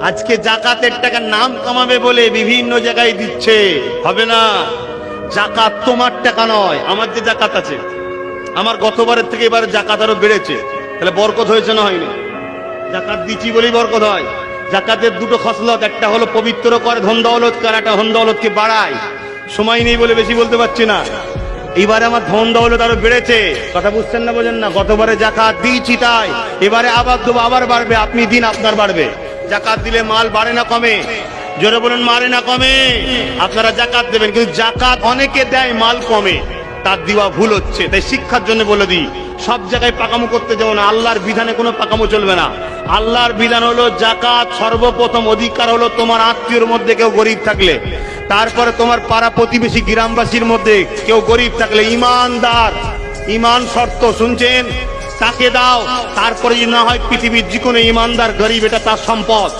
আজকে জাকাতের টাকা নাম কামাবে বলে বিভিন্ন জায়গায় দিচ্ছে। হবে না। জাকাত তোমার টাকা নয়, আমার যে জাকাত আছে। আমার গতবারের থেকে এবার জাকাত আরও বেড়েছে। তাহলে বরকত হয়েছে না হয়নি? জাকাত দিচ্ছি বলেই বরকত হয়। জাকাতের দুটো খসলত, একটা হলো পবিত্র করে, ধন দৌলত আর একটা ধন দৌলতকে বাড়ায়। সময় নেই বলে বেশি বলতে পারছি না। এবারে আমার ধন দৌলত আরও বেড়েছে। কথা বুঝছেন না বোঝেন না? গতবারে জাকাত দিয়েছি তাই। এবারে আবার দেবো, আবার বাড়বে। আপনি দিন, আপনার বাড়বে। জাকাত দিলে মাল বাড়ে না কমে? জোরে বলুন, মারে না কমে? আপনারা জাকাত দেবেন, কিন্তু জাকাত অনেকে দেয়, মাল কমে। তার দিওয়া ভুল হচ্ছে, তাই শিক্ষার জন্য বলে দিই, সব জায়গায় পাকামো করতে যাব না, আল্লাহর বিধানে কোনো পাকামো চলবে না। আল্লাহর বিধান হলো জাকাত সর্বপ্রথম অধিকার হলো তোমার আত্মীয়র মধ্যে কেউ গরিব থাকলে। তারপরে তোমার পাড়া প্রতিবেশী গ্রামবাসীর মধ্যে কেউ গরিব থাকলে। ইমানদার, ইমান শর্ত, শুনছেন? তাকে দাও। তারপরে যদি না হয় পৃথিবীর যে কোনো ইমানদার গরিব এটা তার সম্পদ।